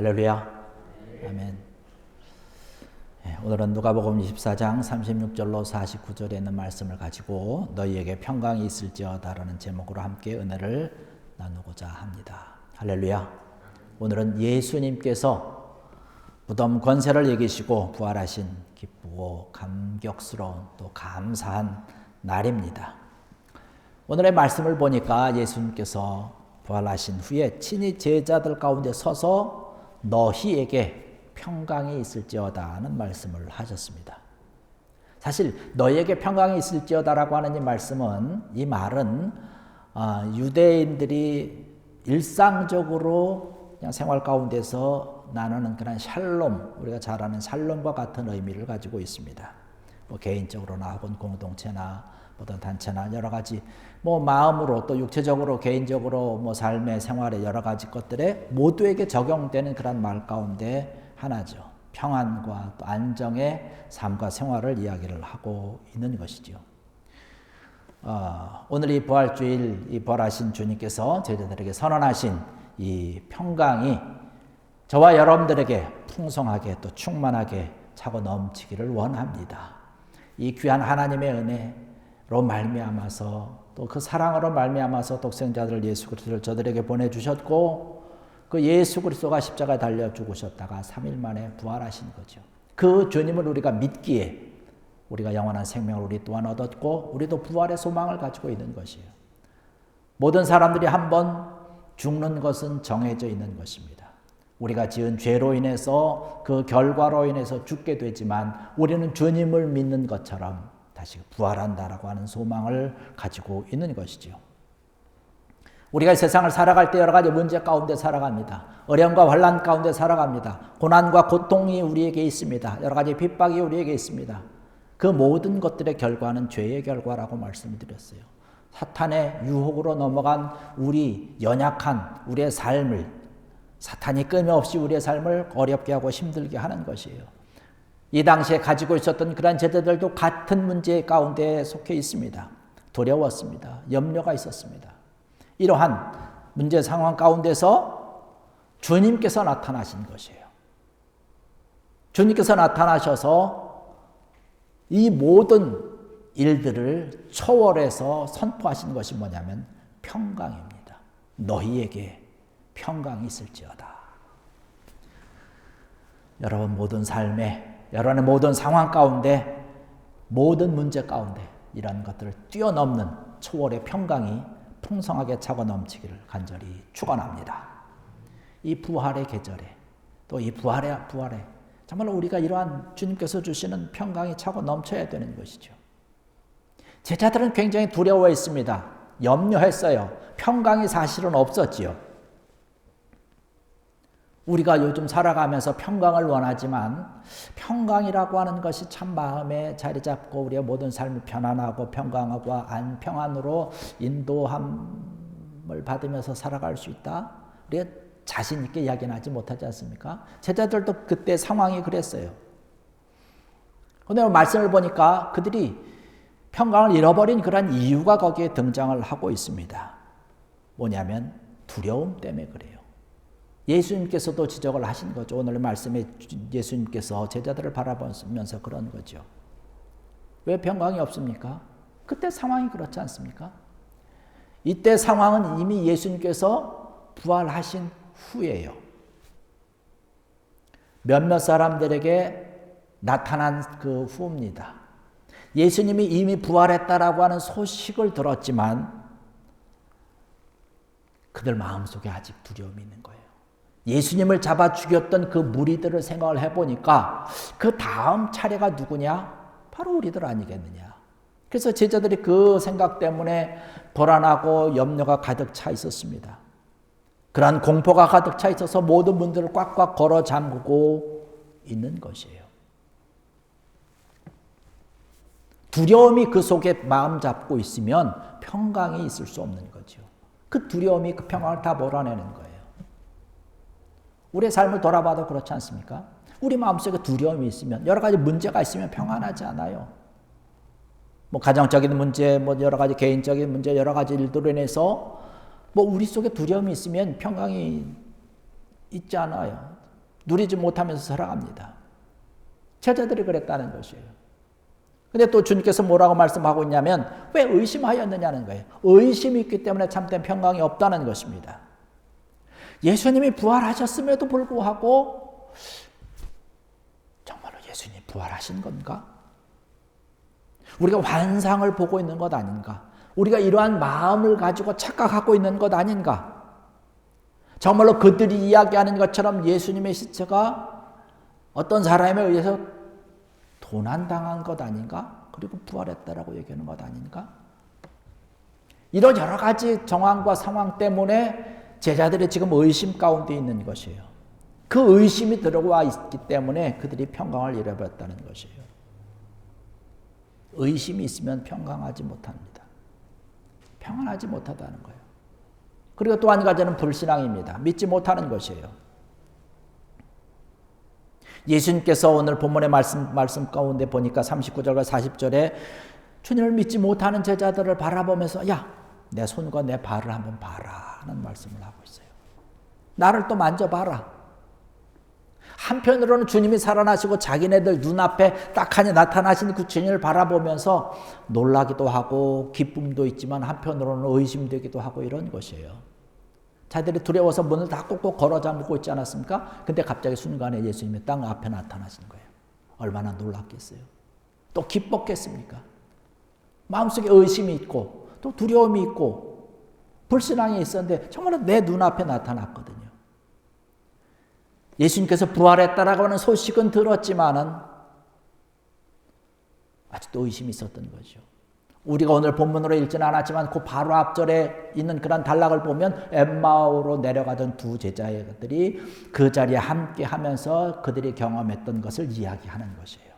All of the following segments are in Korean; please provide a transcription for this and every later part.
할렐루야. 아멘. 예, 오늘은 누가복음 24장 36절로 49절에 있는 말씀을 가지고 너희에게 평강이 있을지어다라는 제목으로 함께 은혜를 나누고자 합니다. 할렐루야. 오늘은 예수님께서 무덤 권세를 이기시고 부활하신 기쁘고 감격스러운 또 감사한 날입니다. 오늘의 말씀을 보니까 예수님께서 부활하신 후에 친히 제자들 가운데 서서 너희에게 평강이 있을지어다 하는 말씀을 하셨습니다. 사실 너희에게 평강이 있을지어다라고 하는 이 말씀은 이 말은 아, 유대인들이 일상적으로 그냥 생활 가운데서 나누는 그런 샬롬 우리가 잘 아는 샬롬과 같은 의미를 가지고 있습니다. 뭐 개인적으로나 혹은 공동체나 어떤 단체나 여러 가지 뭐 마음으로 또 육체적으로 개인적으로 뭐 삶의 생활의 여러 가지 것들에 모두에게 적용되는 그런 말 가운데 하나죠. 평안과 또 안정의 삶과 생활을 이야기를 하고 있는 것이죠. 어, 오늘 이 부활주일 이 부활하신 주님께서 제자들에게 선언하신 이 평강이 저와 여러분들에게 풍성하게 또 충만하게 차고 넘치기를 원합니다. 이 귀한 하나님의 은혜 로 말미암아서 또 그 사랑으로 말미암아서 독생자들 예수 그리스도를 저들에게 보내 주셨고 그 예수 그리스도가 십자가에 달려 죽으셨다가 3일 만에 부활하신 거죠. 그 주님을 우리가 믿기에 우리가 영원한 생명을 우리 또한 얻었고 우리도 부활의 소망을 가지고 있는 것이에요. 모든 사람들이 한 번 죽는 것은 정해져 있는 것입니다. 우리가 지은 죄로 인해서 그 결과로 인해서 죽게 되지만 우리는 주님을 믿는 것처럼 다시 부활한다라고 하는 소망을 가지고 있는 것이죠. 우리가 세상을 살아갈 때 여러 가지 문제 가운데 살아갑니다. 어려움과 환란 가운데 살아갑니다. 고난과 고통이 우리에게 있습니다. 여러 가지 핍박이 우리에게 있습니다. 그 모든 것들의 결과는 죄의 결과라고 말씀드렸어요. 사탄의 유혹으로 넘어간 우리 연약한 우리의 삶을 사탄이 끊임없이 우리의 삶을 어렵게 하고 힘들게 하는 것이에요. 이 당시에 가지고 있었던 그런 제자들도 같은 문제 가운데 속해 있습니다. 두려웠습니다. 염려가 있었습니다. 이러한 문제 상황 가운데서 주님께서 나타나신 것이에요. 주님께서 나타나셔서 이 모든 일들을 초월해서 선포하신 것이 뭐냐면 평강입니다. 너희에게 평강이 있을지어다. 여러분 모든 삶에 여러분의 모든 상황 가운데 모든 문제 가운데 이런 것들을 뛰어넘는 초월의 평강이 풍성하게 차고 넘치기를 간절히 축원합니다. 이 부활의 계절에 또 이 부활의 부활에 정말 우리가 이러한 주님께서 주시는 평강이 차고 넘쳐야 되는 것이죠. 제자들은 굉장히 두려워했습니다. 염려했어요. 평강이 사실은 없었지요. 우리가 요즘 살아가면서 평강을 원하지만 평강이라고 하는 것이 참 마음에 자리 잡고 우리의 모든 삶이 편안하고 평강하고 안 평안으로 인도함을 받으면서 살아갈 수 있다. 우리가 자신 있게 이야기는 하지 못하지 않습니까? 제자들도 그때 상황이 그랬어요. 근데 말씀을 보니까 그들이 평강을 잃어버린 그런 이유가 거기에 등장을 하고 있습니다. 뭐냐면 두려움 때문에 그래요. 예수님께서도 지적을 하신 거죠. 오늘 말씀에 예수님께서 제자들을 바라보면서 그런 거죠. 왜 평강이 없습니까? 그때 상황이 그렇지 않습니까? 이때 상황은 이미 예수님께서 부활하신 후예요. 몇몇 사람들에게 나타난 그 후입니다. 예수님이 이미 부활했다라고 하는 소식을 들었지만 그들 마음속에 아직 두려움이 있는 거예요. 예수님을 잡아 죽였던 그 무리들을 생각을 해보니까 그 다음 차례가 누구냐? 바로 우리들 아니겠느냐. 그래서 제자들이 그 생각 때문에 불안하고 염려가 가득 차 있었습니다. 그러한 공포가 가득 차 있어서 모든 문들을 꽉꽉 걸어 잠그고 있는 것이에요. 두려움이 그 속에 마음 잡고 있으면 평강이 있을 수 없는 거죠. 그 두려움이 그 평강을 다 몰아내는 거예요. 우리의 삶을 돌아봐도 그렇지 않습니까? 우리 마음속에 두려움이 있으면 여러 가지 문제가 있으면 평안하지 않아요. 뭐 가정적인 문제, 뭐 여러 가지 개인적인 문제, 여러 가지 일들로 인해서 뭐 우리 속에 두려움이 있으면 평강이 있지 않아요. 누리지 못하면서 살아갑니다. 제자들이 그랬다는 것이에요. 근데 또 주님께서 뭐라고 말씀하고 있냐면 왜 의심하였느냐는 거예요. 의심이 있기 때문에 참된 평강이 없다는 것입니다. 예수님이 부활하셨음에도 불구하고 정말로 예수님이 부활하신 건가? 우리가 환상을 보고 있는 것 아닌가? 우리가 이러한 마음을 가지고 착각하고 있는 것 아닌가? 정말로 그들이 이야기하는 것처럼 예수님의 시체가 어떤 사람에 의해서 도난당한 것 아닌가? 그리고 부활했다라고 얘기하는 것 아닌가? 이런 여러 가지 정황과 상황 때문에 제자들이 지금 의심 가운데 있는 것이에요. 그 의심이 들어와 있기 때문에 그들이 평강을 잃어버렸다는 것이에요. 의심이 있으면 평강하지 못합니다. 평안하지 못하다는 거예요. 그리고 또 한 가지는 불신앙입니다. 믿지 못하는 것이에요. 예수님께서 오늘 본문의 말씀, 말씀 가운데 보니까 39절과 40절에 주님을 믿지 못하는 제자들을 바라보면서 야, 내 손과 내 발을 한번 봐라 하는 말씀을 하고 있어요. 나를 또 만져봐라. 한편으로는 주님이 살아나시고 자기네들 눈앞에 딱하니 나타나신 그 주님을 바라보면서 놀라기도 하고 기쁨도 있지만 한편으로는 의심되기도 하고 이런 것이에요. 자들이 두려워서 문을 다 꼭꼭 걸어 잠그고 있지 않았습니까? 근데 갑자기 순간에 예수님이 땅 앞에 나타나신 거예요. 얼마나 놀랐겠어요. 또 기뻤겠습니까? 마음속에 의심이 있고 또 두려움이 있고 불신앙이 있었는데 정말 내 눈앞에 나타났거든요. 예수님께서 부활했다라고 하는 소식은 들었지만은 아직도 의심이 있었던 거죠. 우리가 오늘 본문으로 읽지는 않았지만 그 바로 앞절에 있는 그런 단락을 보면 엠마오로 내려가던 두 제자들이 그 자리에 함께 하면서 그들이 경험했던 것을 이야기하는 것이에요.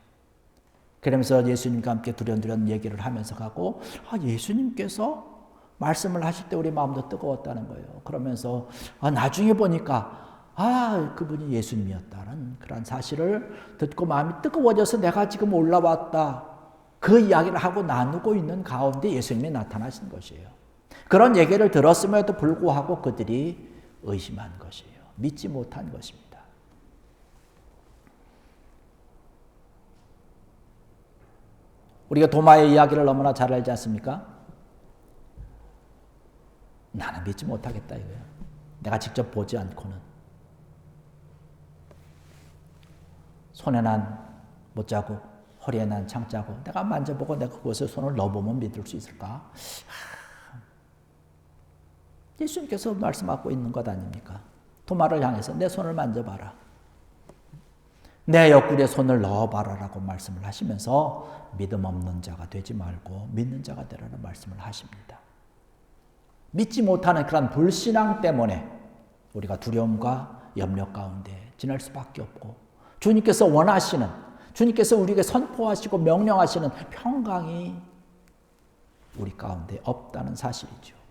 그러면서 예수님과 함께 두련두련 얘기를 하면서 가고 아 예수님께서 말씀을 하실 때 우리 마음도 뜨거웠다는 거예요. 그러면서 아 나중에 보니까 아, 그분이 예수님이었다는 그런 사실을 듣고 마음이 뜨거워져서 내가 지금 올라왔다. 그 이야기를 하고 나누고 있는 가운데 예수님이 나타나신 것이에요. 그런 얘기를 들었음에도 불구하고 그들이 의심한 것이에요. 믿지 못한 것입니다. 우리가 도마의 이야기를 너무나 잘 알지 않습니까? 나는 믿지 못하겠다 이거예요. 내가 직접 보지 않고는. 손에 난 못자국, 허리에 난 창자국, 내가 만져보고 내가 그것에 손을 넣어보면 믿을 수 있을까? 예수님께서 말씀하고 있는 것 아닙니까? 도마를 향해서 내 손을 만져봐라. 내 옆구리에 손을 넣어봐라라고 말씀을 하시면서 믿음 없는 자가 되지 말고 믿는 자가 되라는 말씀을 하십니다. 믿지 못하는 그런 불신앙 때문에 우리가 두려움과 염려 가운데 지날 수밖에 없고 주님께서 원하시는 주님께서 우리에게 선포하시고 명령하시는 평강이 우리 가운데 없다는 사실이죠.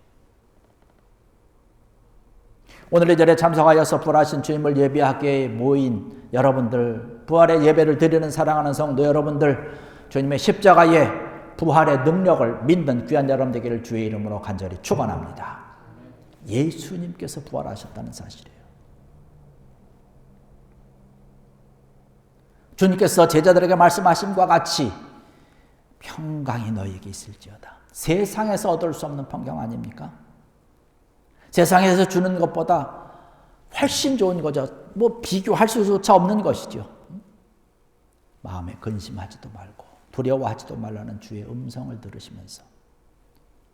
오늘의 절에 참석하여서 부활하신 주님을 예배하게 모인 여러분들, 부활의 예배를 드리는 사랑하는 성도 여러분들, 주님의 십자가의 부활의 능력을 믿는 귀한 여러분 되기를 주의 이름으로 간절히 축원합니다. 예수님께서 부활하셨다는 사실이에요. 주님께서 제자들에게 말씀하심과 같이 평강이 너에게 있을지어다. 세상에서 얻을 수 없는 평강 아닙니까? 세상에서 주는 것보다 훨씬 좋은 거죠. 뭐 비교할 수조차 없는 것이죠. 마음에 근심하지도 말고 두려워하지도 말라는 주의 음성을 들으시면서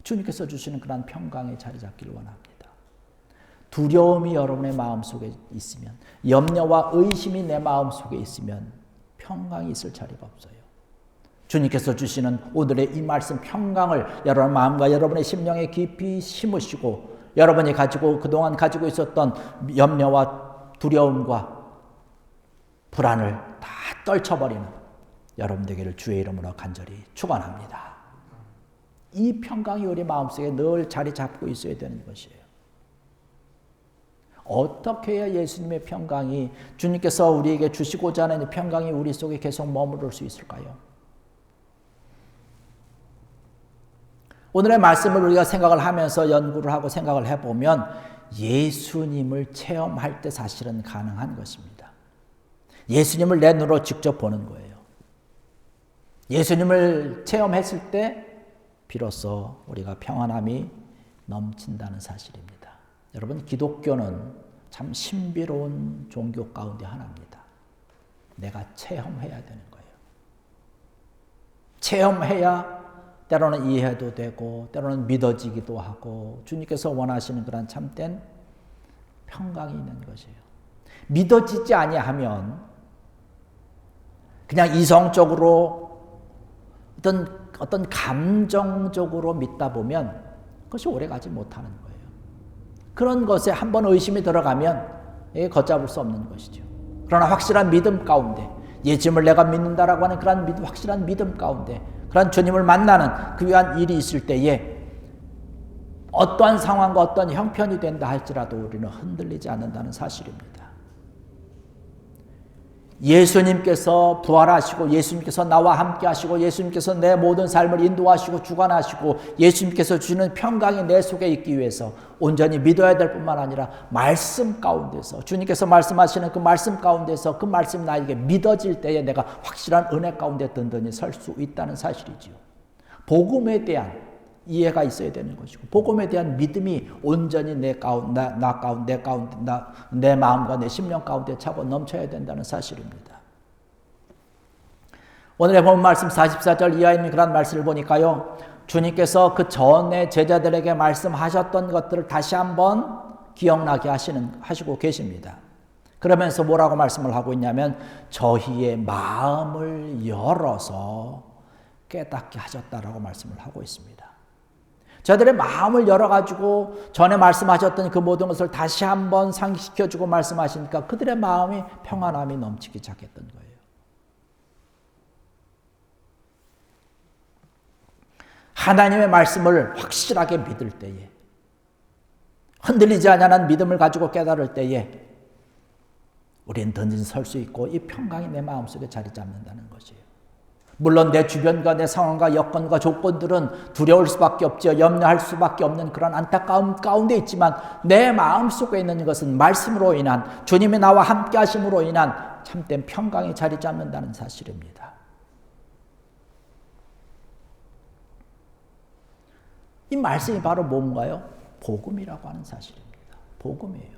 주님께서 주시는 그러 평강에 자리 잡기를 원합니다. 두려움이 여러분의 마음 속에 있으면 염려와 의심이 내 마음 속에 있으면 평강이 있을 자리가 없어요. 주님께서 주시는 오늘의 이 말씀 평강을 여러분 마음과 여러분의 심령에 깊이 심으시고 여러분이 가지고 그동안 가지고 있었던 염려와 두려움과 불안을 다 떨쳐버리는 여러분 되기를 주의 이름으로 간절히 축원합니다. 이 평강이 우리 마음속에 늘 자리 잡고 있어야 되는 것이에요. 어떻게 해야 예수님의 평강이 주님께서 우리에게 주시고자 하는 평강이 우리 속에 계속 머무를 수 있을까요? 오늘의 말씀을 우리가 생각을 하면서 연구를 하고 생각을 해보면 예수님을 체험할 때 사실은 가능한 것입니다. 예수님을 내 눈으로 직접 보는 거예요. 예수님을 체험했을 때 비로소 우리가 평안함이 넘친다는 사실입니다. 여러분, 기독교는 참 신비로운 종교 가운데 하나입니다. 내가 체험해야 되는 거예요. 체험해야 때로는 이해도 되고, 때로는 믿어지기도 하고, 주님께서 원하시는 그런 참된 평강이 있는 것이에요. 믿어지지 아니하면 그냥 이성적으로 어떤 어떤 감정적으로 믿다 보면 그것이 오래 가지 못하는 거예요. 그런 것에 한번 의심이 들어가면 걷잡을 수 없는 것이죠. 그러나 확실한 믿음 가운데 예짐을 내가 믿는다라고 하는 그런 확실한 믿음 가운데 그런 주님을 만나는 그 위한 일이 있을 때에 어떠한 상황과 어떤 형편이 된다 할지라도 우리는 흔들리지 않는다는 사실입니다. 예수님께서 부활하시고 예수님께서 나와 함께 하시고 예수님께서 내 모든 삶을 인도하시고 주관하시고 예수님께서 주는 평강이 내 속에 있기 위해서 온전히 믿어야 될 뿐만 아니라 말씀 가운데서 주님께서 말씀하시는 그 말씀 가운데서 그 말씀 나에게 믿어질 때에 내가 확실한 은혜 가운데 든든히 설 수 있다는 사실이지요. 복음에 대한 이해가 있어야 되는 것이고 복음에 대한 믿음이 온전히 내 가운데 나, 나 가운데 내 가운데 나, 내 마음과 내 심령 가운데 차고 넘쳐야 된다는 사실입니다. 오늘의 본 말씀 44절 이하에 있는 그런 말씀을 보니까요. 주님께서 그 전에 제자들에게 말씀하셨던 것들을 다시 한번 기억나게 하시는 하시고 계십니다. 그러면서 뭐라고 말씀을 하고 있냐면 저희의 마음을 열어서 깨닫게 하셨다라고 말씀을 하고 있습니다. 저들의 마음을 열어가지고 전에 말씀하셨던 그 모든 것을 다시 한번 상기시켜주고 말씀하시니까 그들의 마음이 평안함이 넘치기 시작했던 거예요. 하나님의 말씀을 확실하게 믿을 때에 흔들리지 않는 믿음을 가지고 깨달을 때에 우리는 던진 설 수 있고 이 평강이 내 마음속에 자리 잡는다는 것이에요. 물론 내 주변과 내 상황과 여건과 조건들은 두려울 수밖에 없죠. 염려할 수밖에 없는 그런 안타까움 가운데 있지만 내 마음 속에 있는 것은 말씀으로 인한 주님이 나와 함께 하심으로 인한 참된 평강이 자리 잡는다는 사실입니다. 이 말씀이 바로 뭔가요? 복음이라고 하는 사실입니다. 복음이에요.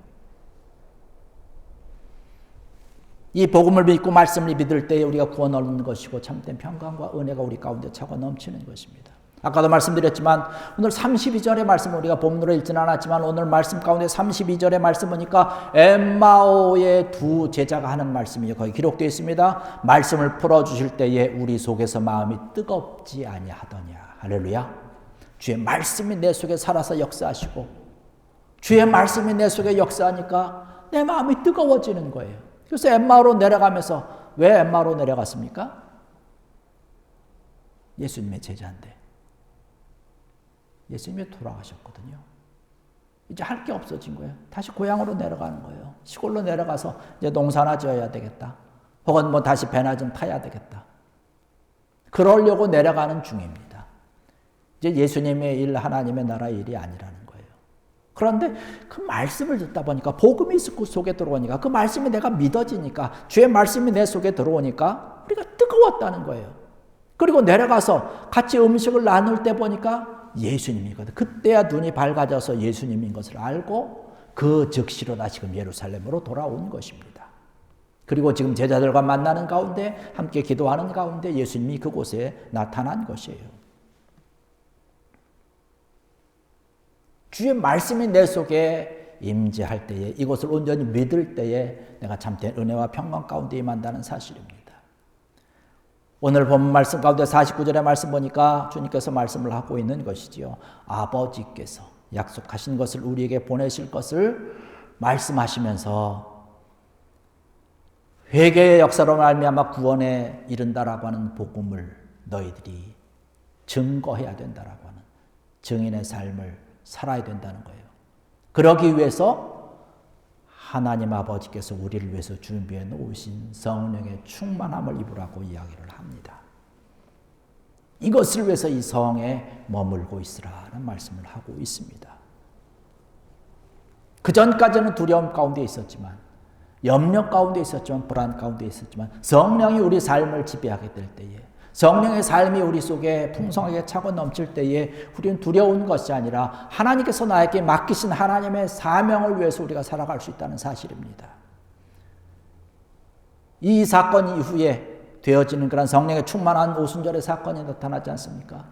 이 복음을 믿고 말씀을 믿을 때 우리가 구원 얻는 것이고 참된 평강과 은혜가 우리 가운데 차고 넘치는 것입니다. 아까도 말씀드렸지만 오늘 32절의 말씀 우리가 본문으로 읽지는 않았지만 오늘 말씀 가운데 32절의 말씀 보니까 엠마오의 두 제자가 하는 말씀이 거기 기록되어 있습니다. 말씀을 풀어 주실 때에 우리 속에서 마음이 뜨겁지 아니하더냐. 할렐루야. 주의 말씀이 내 속에 살아서 역사하시고 주의 말씀이 내 속에 역사하니까 내 마음이 뜨거워지는 거예요. 그래서 엠마로 내려가면서 왜 엠마로 내려갔습니까? 예수님의 제자인데. 예수님이 돌아가셨거든요. 이제 할 게 없어진 거예요. 다시 고향으로 내려가는 거예요. 시골로 내려가서 이제 농사나 지어야 되겠다. 혹은 뭐 다시 배나 좀 타야 되겠다. 그러려고 내려가는 중입니다. 이제 예수님의 일, 하나님의 나라 일이 아니라는 그런데 그 말씀을 듣다 보니까 복음이 그 속에 들어오니까 그 말씀이 내가 믿어지니까 주의 말씀이 내 속에 들어오니까 우리가 뜨거웠다는 거예요. 그리고 내려가서 같이 음식을 나눌 때 보니까 예수님이거든. 그때야 눈이 밝아져서 예수님인 것을 알고 그 즉시로 다시금 예루살렘으로 돌아온 것입니다. 그리고 지금 제자들과 만나는 가운데 함께 기도하는 가운데 예수님이 그곳에 나타난 것이에요. 주의 말씀이 내 속에 임재할 때에 이것을 온전히 믿을 때에 내가 참된 은혜와 평강 가운데 임한다는 사실입니다. 오늘 본 말씀 가운데 49절의 말씀 보니까 주님께서 말씀을 하고 있는 것이지요. 아버지께서 약속하신 것을 우리에게 보내실 것을 말씀하시면서 회개의 역사로 말미암아 구원에 이른다라고 하는 복음을 너희들이 증거해야 된다라고 하는 증인의 삶을 살아야 된다는 거예요. 그러기 위해서 하나님 아버지께서 우리를 위해서 준비해 놓으신 성령의 충만함을 입으라고 이야기를 합니다. 이것을 위해서 이 성에 머물고 있으라는 말씀을 하고 있습니다. 그 전까지는 두려움 가운데 있었지만 염려 가운데 있었지만 불안 가운데 있었지만 성령이 우리 삶을 지배하게 될 때에 성령의 삶이 우리 속에 풍성하게 차고 넘칠 때에 우리는 두려운 것이 아니라 하나님께서 나에게 맡기신 하나님의 사명을 위해서 우리가 살아갈 수 있다는 사실입니다. 이 사건 이후에 되어지는 그런 성령의 충만한 오순절의 사건이 나타나지 않습니까?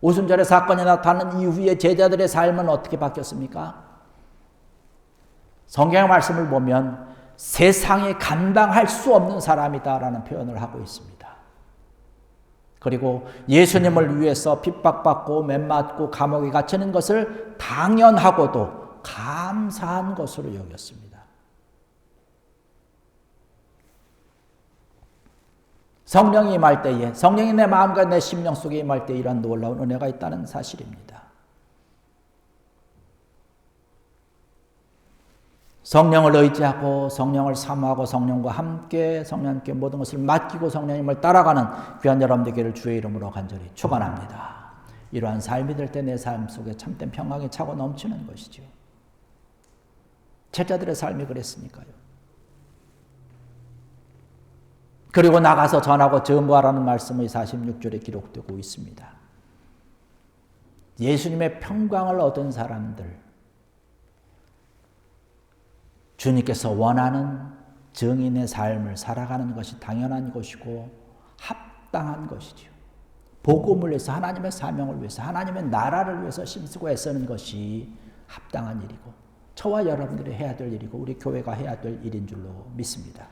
오순절의 사건이 나타난 이후에 제자들의 삶은 어떻게 바뀌었습니까? 성경의 말씀을 보면 세상에 감당할 수 없는 사람이다라는 표현을 하고 있습니다. 그리고 예수님을 위해서 핍박받고 맨맞고 감옥에 갇히는 것을 당연하고도 감사한 것으로 여겼습니다. 성령이 임할 때에 성령이 내 마음과 내 심령 속에 임할 때 이런 놀라운 은혜가 있다는 사실입니다. 성령을 의지하고 성령을 사모하고 성령과 함께 성령께 모든 것을 맡기고 성령님을 따라가는 귀한 여러분 되기를 주의 이름으로 간절히 축원합니다. 이러한 삶이 될 때 내 삶 속에 참된 평강이 차고 넘치는 것이죠. 제자들의 삶이 그랬으니까요. 그리고 나가서 전하고 전부하라는 말씀이 46절에 기록되고 있습니다. 예수님의 평강을 얻은 사람들, 주님께서 원하는 정인의 삶을 살아가는 것이 당연한 것이고 합당한 것이죠. 복음을 위해서 하나님의 사명을 위해서 하나님의 나라를 위해서 힘쓰고 애쓰는 것이 합당한 일이고 저와 여러분들이 해야 될 일이고 우리 교회가 해야 될 일인 줄로 믿습니다.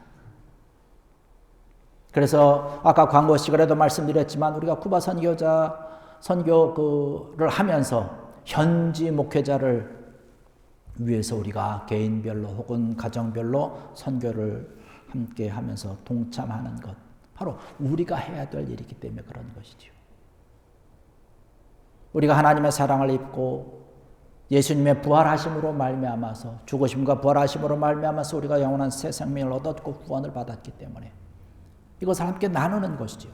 그래서 아까 광고 시간에도 말씀드렸지만 우리가 쿠바 선교자 선교를 하면서 현지 목회자를 위해서 우리가 개인별로 혹은 가정별로 선교를 함께 하면서 동참하는 것. 바로 우리가 해야 될 일이기 때문에 그런 것이죠. 우리가 하나님의 사랑을 입고 예수님의 부활하심으로 말미암아서 죽으심과 부활하심으로 말미암아서 우리가 영원한 새 생명을 얻었고 구원을 받았기 때문에 이것을 함께 나누는 것이죠.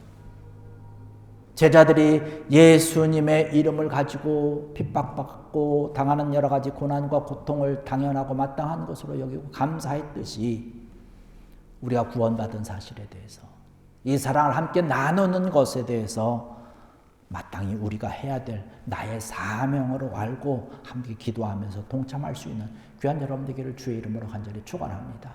제자들이 예수님의 이름을 가지고 핍박받고 당하는 여러 가지 고난과 고통을 당연하고 마땅한 것으로 여기고 감사했듯이 우리가 구원받은 사실에 대해서 이 사랑을 함께 나누는 것에 대해서 마땅히 우리가 해야 될 나의 사명으로 알고 함께 기도하면서 동참할 수 있는 귀한 여러분 되기를 주의 이름으로 간절히 축원합니다.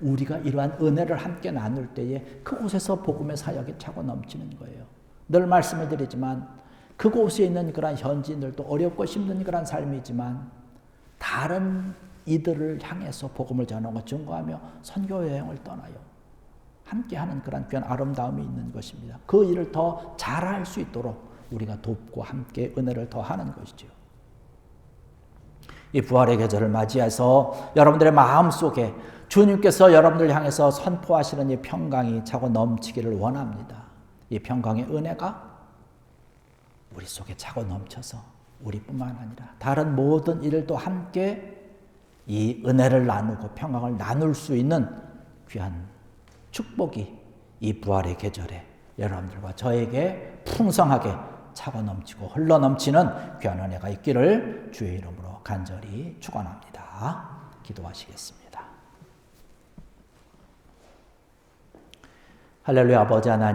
우리가 이러한 은혜를 함께 나눌 때에 그곳에서 복음의 사역이 차고 넘치는 거예요. 늘 말씀을 드리지만 그곳에 있는 그런 현지인들도 어렵고 힘든 그런 삶이지만 다른 이들을 향해서 복음을 전하고 증거하며 선교 여행을 떠나요. 함께하는 그런 귀한 아름다움이 있는 것입니다. 그 일을 더 잘할 수 있도록 우리가 돕고 함께 은혜를 더하는 것이죠. 이 부활의 계절을 맞이해서 여러분들의 마음 속에 주님께서 여러분들 향해서 선포하시는 이 평강이 차고 넘치기를 원합니다. 이 평강의 은혜가 우리 속에 차고 넘쳐서 우리뿐만 아니라 다른 모든 일도 함께 이 은혜를 나누고 평강을 나눌 수 있는 귀한 축복이 이 부활의 계절에 여러분들과 저에게 풍성하게 차고 넘치고 흘러 넘치는 귀한 은혜가 있기를 주의 이름으로 간절히 축원합니다. 기도하시겠습니다. 할렐루야 아버지 하나님